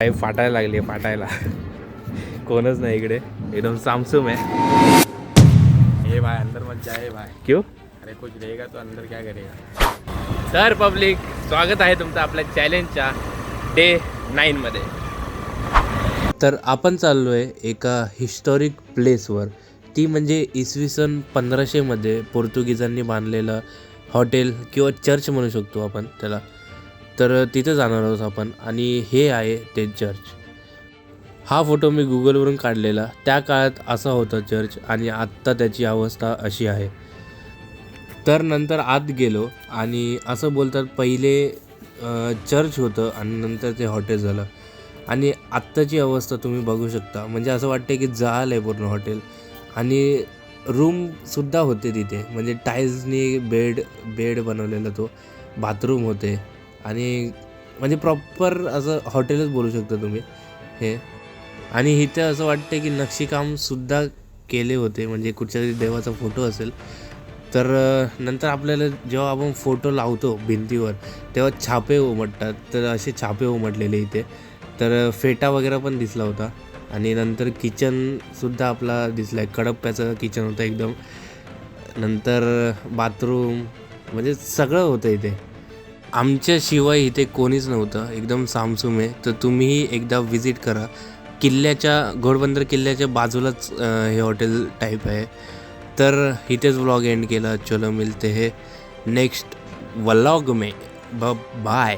काय फाटायला लागली फाटायला. कोणच नाही इकडे. एकदम सामसूम आहे. ये भाई अंदर मत जाए भाई. क्यों? अरे कुछ रहेगा तो अंदर क्या करेगा? तर पब्लिक स्वागत आहे तुमचं आपल्या चॅलेंजच्या डे नाईनमध्ये तर आपण चाललो आहे एका हिस्टॉरिक प्लेसवर ती म्हणजे इसवी सन पंधराशेमध्ये पोर्तुगीजांनी बांधलेलं हॉटेल किंवा चर्च म्हणू शकतो आपण त्याला. तर तिथे जाणार आहोत आपण आणि हे आहे ते चर्च हा फोटो मी गुगलवरून काढलेला. त्या काळात असा होता चर्च आणि आत्ता त्याची अवस्था अशी आहे. तर नंतर आत गेलो आणि असं बोलतात पहिले चर्च होतं आणि नंतर ते हॉटेल झालं. आणि आत्ताची अवस्था तुम्ही बघू शकता. म्हणजे असं वाटते की जाल आहे पूर्ण हॉटेल आणि रूमसुद्धा होते तिथे. म्हणजे टाईल्सनी बेड बेड बनवलेला तो. बाथरूम होते. आणि म्हणजे प्रॉपर असं हॉटेलच बोलू शकता तुम्ही हे. आणि इथे असं वाटतं की नक्षीकामसुद्धा केले होते म्हणजे कुठच्या तरी देवाचा फोटो असेल. तर नंतर आपल्याला जेव्हा आपण फोटो लावतो भिंतीवर तेव्हा छापे उमटतात. तर असे छापे उमटलेले इथे. तर फेटा वगैरे पण दिसला होता. आणि नंतर किचनसुद्धा आपला दिसला आहे कडप्प्याचं किचन होतं एकदम. नंतर बाथरूम म्हणजे सगळं होतं इथे. आमच्याशिवाय इथे कोणीच नव्हतं. एकदम सामसूम आहे. तर तुम्हीही एकदा व्हिजिट करा. किल्ल्याच्या घोडबंदर किल्ल्याच्या बाजूलाच हे हॉटेल टाईप आहे. तर इथेच व्लॉग एंड केला. चलो मिलते हे. नेक्स्ट व्लॉग ब बाय